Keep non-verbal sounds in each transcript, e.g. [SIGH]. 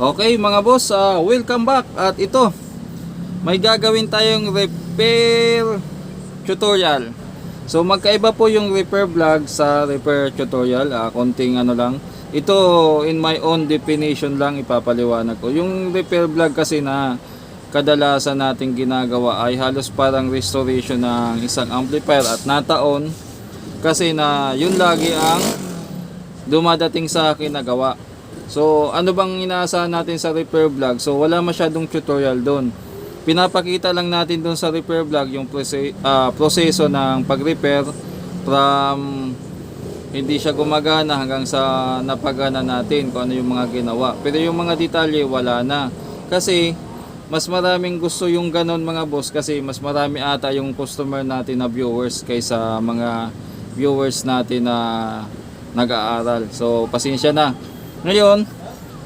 Okay mga boss, ah, welcome back at ito may gagawin tayong repair tutorial. So magkaiba po yung repair vlog sa repair tutorial, ah, konting ano lang. Ito in my own definition lang ipapaliwanag ko. Yung repair vlog kasi na kadalasan nating ginagawa ay halos parang restoration ng isang amplifier at nataon kasi na yun lagi ang dumadating sa akin na gawa. So, ano bang inaasahan natin sa repair vlog? So, wala masyadong tutorial doon. Pinapakita lang natin doon sa repair vlog yung prose- ah, proseso ng pag-repair from hindi siya gumagana hanggang sa napagana natin kung ano yung mga ginawa. Pero yung mga detalye, wala na. Kasi, mas maraming gusto yung ganon mga boss kasi mas marami ata yung customer natin na viewers kaysa mga viewers natin na nag-aaral. So, pasensya na. Ngayon,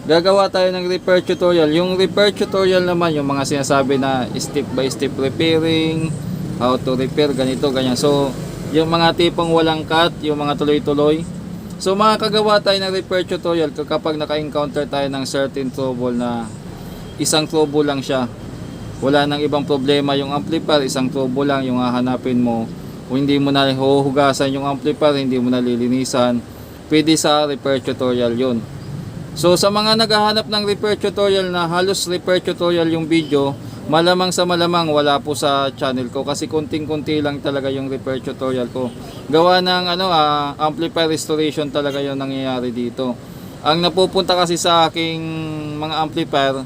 gagawa tayo ng repair tutorial. Yung repair tutorial naman, yung mga sinasabi na step by step repairing, how to repair, ganito, ganyan. So, yung mga tipong walang cut, yung mga tuloy-tuloy. So, makakagawa tayo ng repair tutorial kapag naka-encounter tayo ng certain trouble na isang trouble lang siya. Wala nang ibang problema yung amplifier, isang trouble lang yung hahanapin mo. Kung hindi mo na huhugasan yung amplifier, hindi mo na lilinisan, pwede sa repair tutorial yun. So sa mga naghahanap ng repair tutorial na halos repair tutorial yung video, malamang sa malamang wala po sa channel ko kasi kunting-kunti lang talaga yung repair tutorial ko. Gawa ng ano ah, amplifier restoration talaga yung nangyayari dito. Ang napupunta kasi sa aking mga amplifier,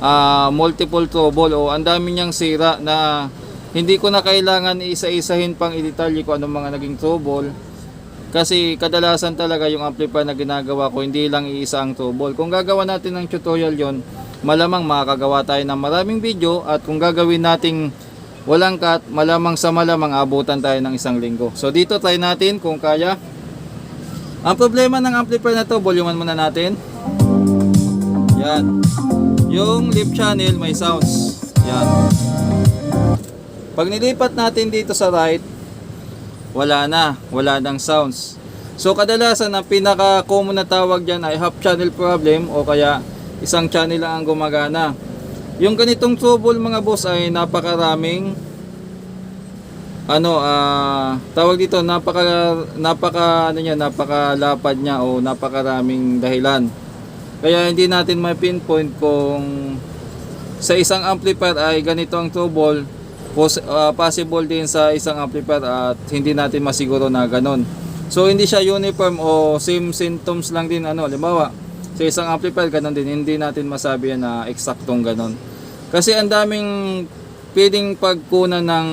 ah, multiple trouble o ang dami niyang sira na hindi ko na kailangan isa-isahin pang i-detalye ko anong mga naging trouble. Kasi kadalasan talaga yung amplifier na ginagawa ko, hindi lang iisa ang trouble. Kung gagawa natin ng tutorial yon, malamang makakagawa tayo ng maraming video at kung gagawin nating walang cut, malamang sa malamang abutan tayo ng isang linggo. So dito try natin kung kaya. Ang problema ng amplifier na to, volumean muna natin. Yan. Yung lip channel may sounds. Yan. Pag nilipat natin dito sa right, wala na, wala nang sounds. So kadalasan ang pinaka common na tawag diyan ay half channel problem o kaya isang channel lang ang gumagana. Yung ganitong trouble mga boss ay napakaraming ano ah tawag dito napaka napaka ano niya napakalapad niya o napakaraming dahilan. Kaya hindi natin ma-pinpoint kung sa isang amplifier ay ganito ang trouble pos- ah, possible din sa isang amplifier at hindi natin masiguro na ganon. So hindi siya uniform o same symptoms lang din ano, halimbawa sa isang amplifier ganon din, hindi natin masabi na eksaktong ganon. Kasi ang daming pwedeng pagkunan ng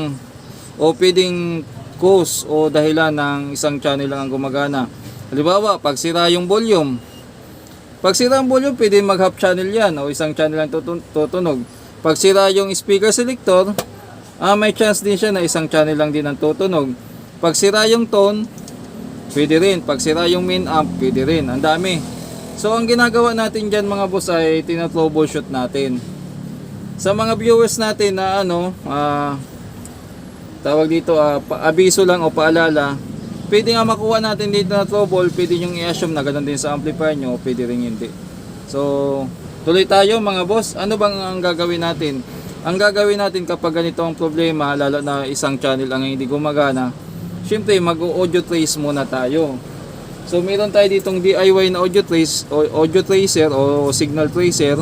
o pwedeng cause o dahilan ng isang channel lang ang gumagana. Halimbawa, pag sira yung volume, pag sira ang volume, pwede mag half channel yan o isang channel lang tutun- tutunog. Pag sira yung speaker selector, ah, may chance din siya na isang channel lang din ang tutunog. Pag sira yung tone, pwede rin. Pag sira yung main amp, pwede rin. Ang dami. So, ang ginagawa natin dyan mga boss ay tinatroubleshoot natin. Sa mga viewers natin na ano, ah, tawag dito, ah, abiso lang o paalala, pwede nga makuha natin dito na trouble, pwede yung i-assume na ganun din sa amplifier nyo, pwede rin hindi. So, tuloy tayo mga boss. Ano bang ang gagawin natin? Ang gagawin natin kapag ganito ang problema, lalo na isang channel ang hindi gumagana, syempre mag-audio trace muna tayo. So, meron tayo ditong DIY na audio trace, o audio tracer o signal tracer.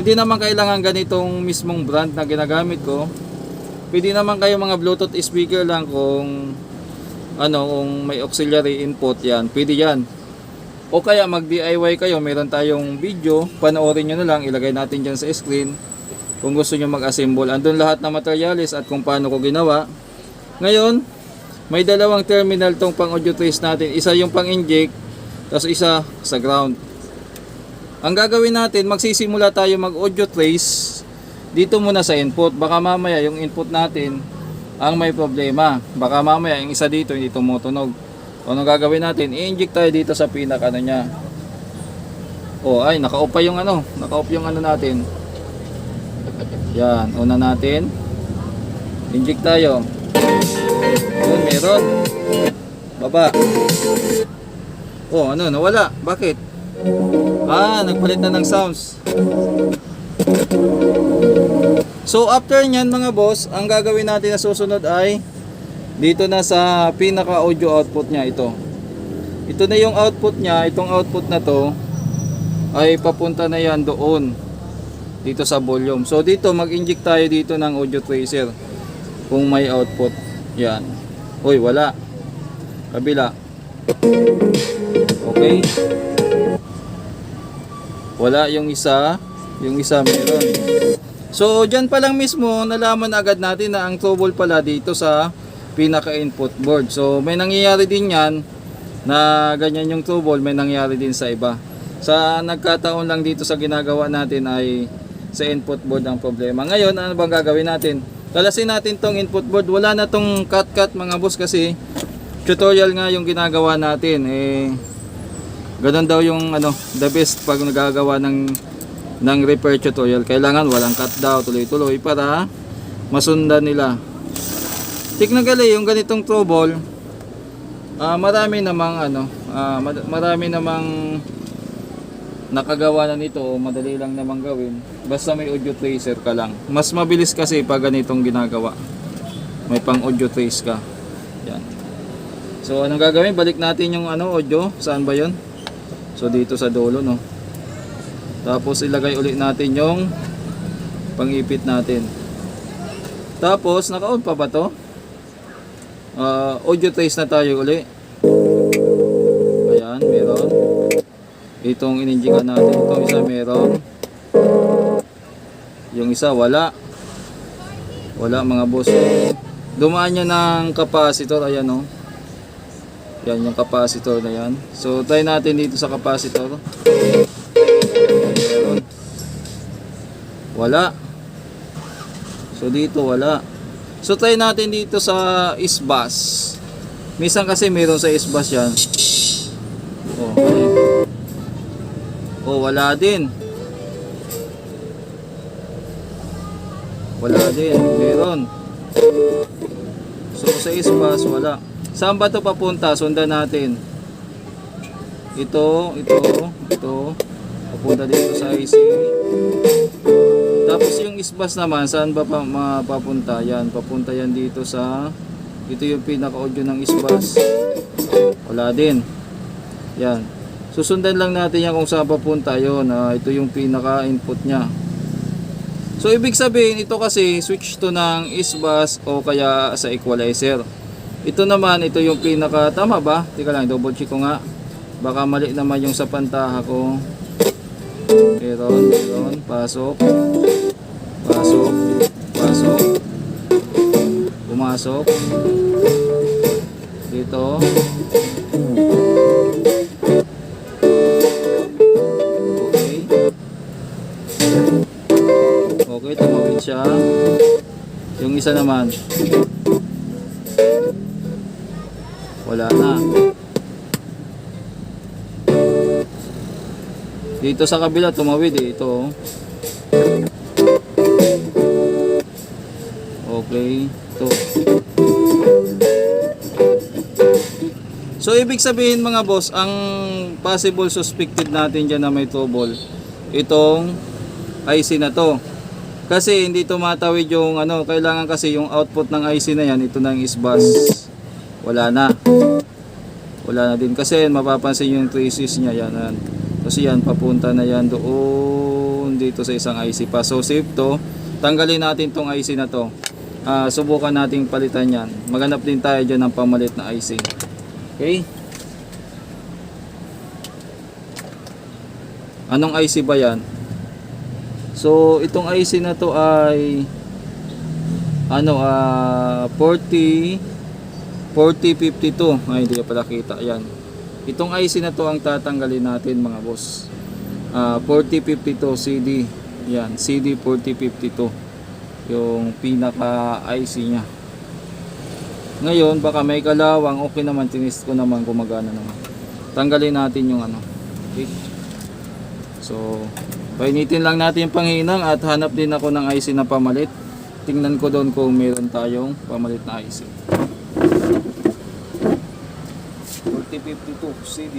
Hindi naman kailangan ganitong mismong brand na ginagamit ko. Pwede naman kayo mga Bluetooth speaker lang kung ano, kung may auxiliary input yan, pwede yan. O kaya mag DIY kayo, meron tayong video, panoorin nyo na lang, ilagay natin dyan sa screen. Kung gusto nyo mag-assemble, andun lahat na materials at kung paano ko ginawa. Ngayon, may dalawang terminal tong pang audio trace natin. Isa yung pang inject, tapos isa sa ground. Ang gagawin natin, magsisimula tayo mag audio trace dito muna sa input. Baka mamaya yung input natin ang may problema. Baka mamaya yung isa dito hindi tumutunog. O anong gagawin natin? I-inject tayo dito sa pinaka ano niya. O ay, naka-off pa yung ano. Naka-off yung ano natin. Yan, una natin. Inject tayo. Yun, meron. Baba. Oh, ano, nawala. Bakit? Ah, nagpalit na ng sounds. So after nyan mga boss, ang gagawin natin na susunod ay dito na sa pinaka audio output niya ito. Ito na yung output niya, itong output na to ay papunta na yan doon dito sa volume. So dito mag-inject tayo dito ng audio tracer kung may output. Yan. Uy, wala. Kabila. Okay. Wala yung isa, yung isa meron. So, dyan pa lang mismo, nalaman agad natin na ang trouble pala dito sa pinaka-input board. So, may nangyayari din yan na ganyan yung trouble, may nangyayari din sa iba. Sa nagkataon lang dito sa ginagawa natin ay sa input board ang problema. Ngayon, ano bang gagawin natin? Kalasin natin tong input board. Wala na tong cut-cut mga boss kasi tutorial nga yung ginagawa natin. Eh, ganun daw yung ano, the best pag nagagawa ng ng repair tutorial. Kailangan walang cut daw tuloy-tuloy para masundan nila. Technically, yung ganitong trouble, ah marami namang ano, mad- marami namang nakagawa na nito madali lang namang gawin. Basta may audio tracer ka lang. Mas mabilis kasi pag ganitong ginagawa. May pang audio trace ka. Yan. So anong gagawin? Balik natin yung ano audio. Saan ba 'yon? So dito sa dulo no. Tapos ilagay ulit natin yung pangipit natin. Tapos naka-on pa ba 'to? Ah, audio trace na tayo uli. Ayan, meron. Itong ininjikan natin, itong isa meron. Yung isa wala. Wala mga boss. Dumaan niya ng capacitor, ayan o. Yan yung capacitor na yan. So try natin dito sa capacitor. Meron. Wala. So dito wala. So try natin dito sa isbus. Minsan kasi meron sa isbus yan. Oh, wala din. Wala din. Meron. So sa isbus wala. Saan ba ito papunta? Sundan natin. Ito, ito, ito. Papunta dito sa IC. Tapos yung isbus naman, saan ba pa mapapunta? Yan, papunta yan dito sa ito yung pinaka-audio ng isbus. Wala din. Yan. Susundan lang natin yan kung saan papunta yon. Ah, ito yung pinaka-input niya. So ibig sabihin ito kasi switch to ng isbus o kaya sa equalizer. Ito naman, ito yung pinaka tama ba? Tika lang, double check ko nga. Baka mali naman yung sa pantaha ko. Meron, meron, pasok. Pasok, pasok. Pumasok. Dito. Siya. Yung isa naman. Wala na. Dito sa kabila tumawid eh. Ito. Okay. Ito. So ibig sabihin mga boss, ang possible suspected natin dyan na may trouble, itong IC na to. Kasi hindi tumatawid yung ano, kailangan kasi yung output ng IC na yan, ito na yung isbus. Wala na. Wala na din kasi mapapansin yung traces niya yan. yan. Kasi yan papunta na yan doon dito sa isang IC pa. So save to. Tanggalin natin tong IC na to. Ah, subukan nating palitan yan. Maghanap din tayo dyan ng pamalit na IC. Okay? Anong IC ba yan? So, itong IC na to ay ano, ah 40 4052. Ay, hindi ka pala kita. Ayan. Itong IC na to ang tatanggalin natin mga boss. Ah 4052 CD. Yan, CD 4052. Yung pinaka IC niya. Ngayon, baka may kalawang, okay naman, tinist ko naman gumagana naman. Tanggalin natin yung ano. Okay. So, painitin lang natin yung panghinang at hanap din ako ng IC na pamalit. Tingnan ko doon kung meron tayong pamalit na IC. 4052 CD.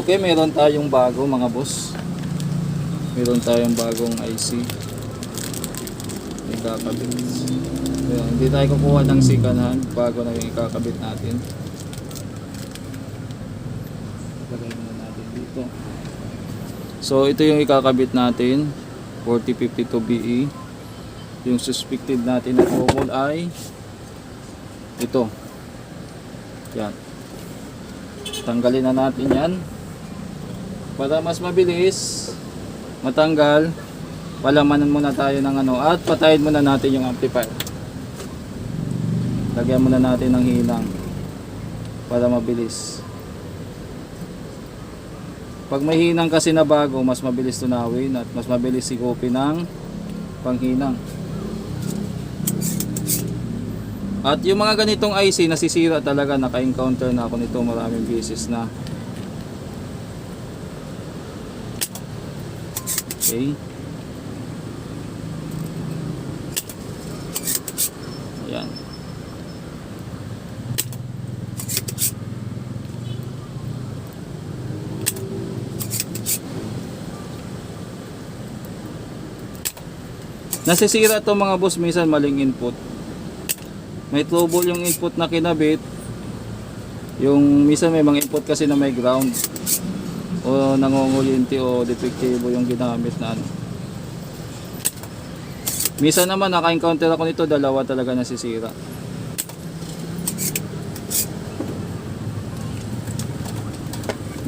Okay, meron tayong bago mga boss. Meron tayong bagong IC. May kakabit. Ayan, hindi tayo kukuha ng sikanan bago na yung ikakabit natin. Lagay muna natin dito. So ito yung ikakabit natin. 4052 BE. Yung suspected natin na bukol ay ito. Yan. Tanggalin na natin yan. Para mas mabilis matanggal, palamanan muna tayo ng ano at patayin muna natin yung amplifier. Lagyan muna natin ng hinang para mabilis. Pag may hinang kasi na bago, mas mabilis tunawin at mas mabilis sigupin ng panghinang. At yung mga ganitong IC nasisira talaga, naka-encounter na ako nito maraming beses na. Okay. Ayan. Nasisira to mga boss minsan maling input. May trouble yung input na kinabit. Yung minsan may mga input kasi na may ground o nangungulinti o defektibo yung ginamit na ano. Minsan naman naka-encounter ako nito, dalawa talaga nasisira.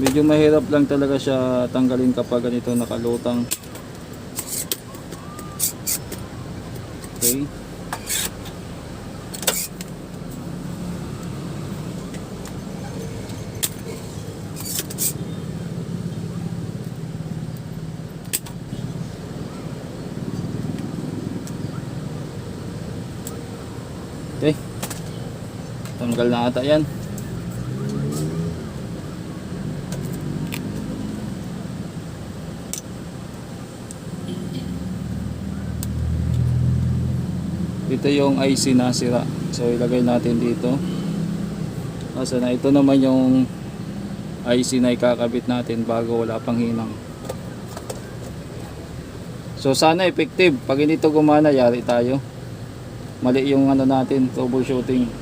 Medyo mahirap lang talaga siya tanggalin kapag ganito nakalutang. Okay. Tanggal na ata yan. Ito yung IC na sira. So ilagay natin dito. Asa na ito naman yung IC na ikakabit natin bago wala pang hinang. So sana effective. Pag hindi to gumana, yari tayo mali yung ano natin troubleshooting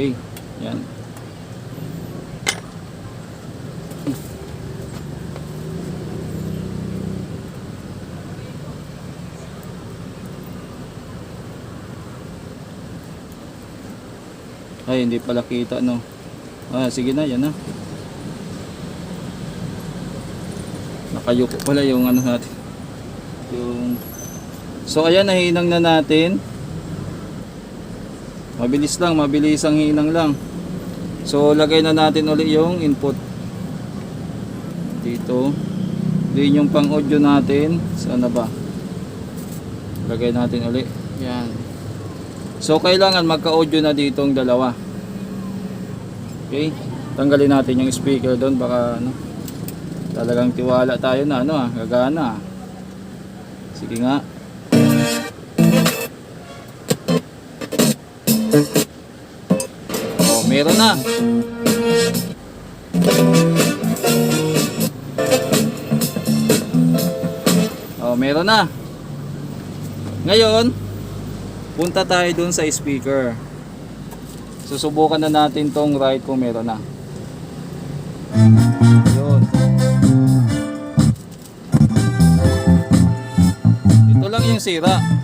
okay yan. Ay hindi pala kita no? Ah sige na yan na. Nakayuko pala yung ano natin. Yung so ayan nahinang na natin mabilis lang mabilis ang hinang lang. So lagay na natin uli yung input. Dito. Din yung pang audio natin sana ba? Lagay natin uli yan. So kailangan magka audio na dito ang dalawa. Okay? Tanggalin natin yung speaker doon. Baka ano talagang tiwala tayo na ano ah, gagana. Sige nga. Meron na. Oh, meron na. Ngayon, punta tayo dun sa speaker. Susubukan na natin tong right kung meron na. Yun. Ito lang yung sira.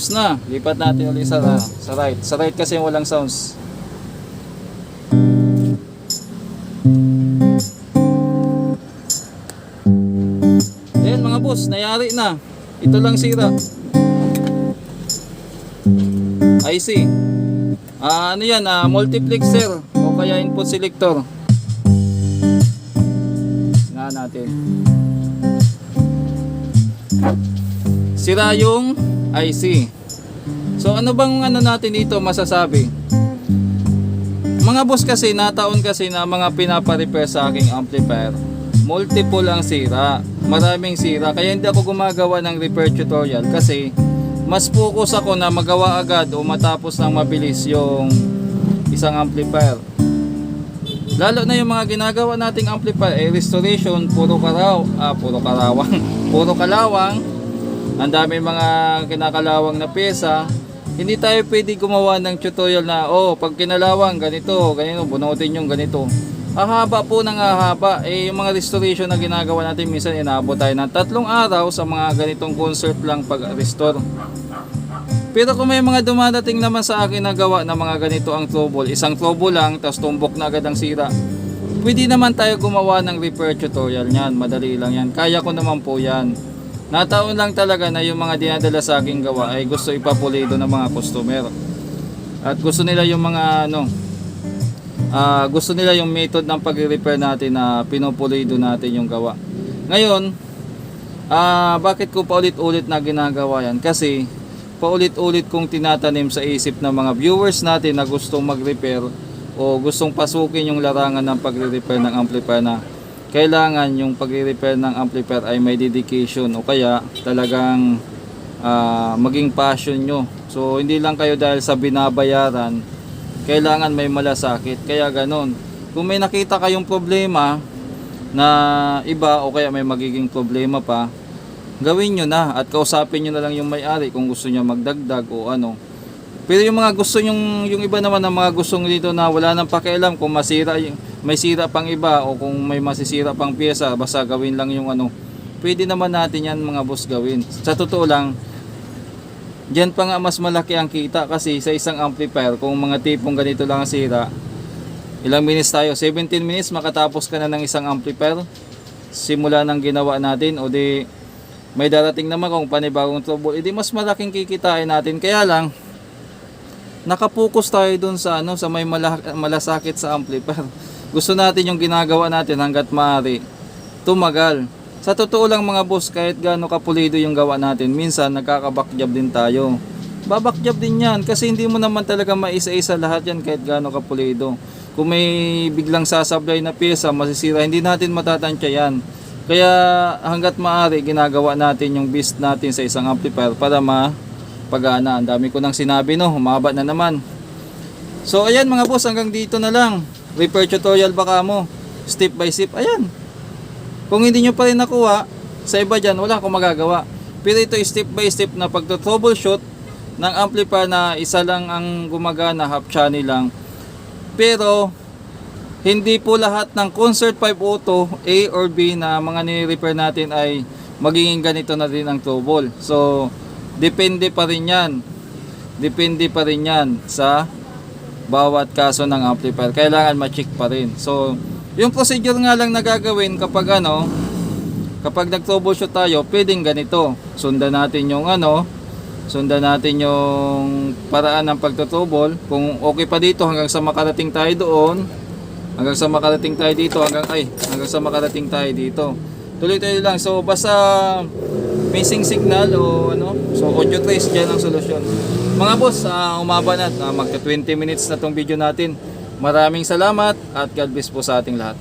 Ayos na. Lipat natin ulit sa, sa right. Sa right kasi walang sounds. Ayan mga boss, nayari na. Ito lang sira. IC. Ah, ano yan? Ah, multiplexer o kaya input selector. Na natin. Sira yung IC. So ano bang ano natin dito masasabi? Mga boss kasi, nataon kasi na mga pinapa-repair sa aking amplifier. Multiple ang sira. Maraming sira. Kaya hindi ako gumagawa ng repair tutorial kasi mas focus ako na magawa agad o matapos ng mabilis yung isang amplifier. Lalo na yung mga ginagawa nating amplifier, eh, restoration, puro karaw, ah, puro karawang, [LAUGHS] puro kalawang, ang dami mga kinakalawang na pyesa, hindi tayo pwede gumawa ng tutorial na, oh, pag kinalawang, ganito, ganito, bunutin yung ganito. Ahaba po ng ahaba. Eh, yung mga restoration na ginagawa natin, minsan inaabot tayo ng tatlong araw sa mga ganitong concert lang pag-restore. Pero kung may mga dumadating naman sa akin na gawa na mga ganito ang trouble, isang trouble lang, tapos tumbok na agad ang sira, pwede naman tayo gumawa ng repair tutorial niyan. Madali lang yan. Kaya ko naman po yan. Nataon lang talaga na yung mga dinadala sa aking gawa ay gusto ipapulido ng mga customer. At gusto nila yung mga ano, ah, gusto nila yung method ng pag-repair natin na pinupulido natin yung gawa. Ngayon, ah, bakit ko paulit-ulit na ginagawa yan? Kasi paulit-ulit kong tinatanim sa isip ng mga viewers natin na gustong mag-repair o gustong pasukin yung larangan ng pagre-repair ng amplifier na kailangan yung pagre-repair ng amplifier ay may dedication o kaya talagang ah, maging passion nyo. So hindi lang kayo dahil sa binabayaran, kailangan may malasakit. Kaya ganon. Kung may nakita kayong problema na iba o kaya may magiging problema pa, gawin nyo na at kausapin nyo na lang yung may-ari kung gusto nyo magdagdag o ano. Pero yung mga gusto yung yung iba naman ng mga gustong dito na wala nang pakialam kung masira yung may sira pang iba o kung may masisira pang pyesa basta gawin lang yung ano. Pwede naman natin yan mga boss gawin. Sa totoo lang, Diyan pa nga mas malaki ang kita kasi sa isang amplifier kung mga tipong ganito lang ang sira. Ilang minutes tayo? 17 minutes makatapos ka na ng isang amplifier. Simula ng ginawa natin o di may darating naman kung panibagong trouble, edi mas malaking kikitain natin. Kaya lang, nakapokus tayo dun sa ano sa may mala- malasakit sa amplifier. [LAUGHS] Gusto natin yung ginagawa natin hanggat maaari tumagal. Sa totoo lang mga boss, kahit gaano kapulido yung gawa natin, minsan nagkakabackjob din tayo. Babackjob din yan kasi hindi mo naman talaga maisa-isa lahat yan kahit gaano kapulido. Kung may biglang sasablay na pyesa, masisira, hindi natin matatansya yan. Kaya hanggat maaari, ginagawa natin yung beast natin sa isang amplifier para mapagana. Ang dami ko nang sinabi no, humaba na naman. So ayan mga boss, hanggang dito na lang. Repair tutorial baka mo. Step by step. Ayan. Kung hindi nyo pa rin nakuha, sa iba dyan, wala akong magagawa. Pero ito step by step na pagto-troubleshoot ng amplifier na isa lang ang gumagana, half channel lang. Pero, hindi po lahat ng Concert 5 Auto A or B na mga nire-repair natin ay magiging ganito na din ang trouble. So, depende pa rin yan. Depende pa rin yan sa bawat kaso ng amplifier. Kailangan ma-check pa rin. So, yung procedure nga lang na gagawin kapag ano, kapag nag-troubleshoot tayo, pwedeng ganito. Sundan natin yung ano, sundan natin yung paraan ng pagtotrouble. Kung okay pa dito hanggang sa makarating tayo doon, hanggang sa makarating tayo dito, hanggang ay, hanggang sa makarating tayo dito. Tuloy-tuloy lang. So basta missing signal o ano, so audio trace dyan ang solusyon. Mga boss, ah, umaba na, uh, magka 20 minutes na tong video natin. Maraming salamat at God bless po sa ating lahat.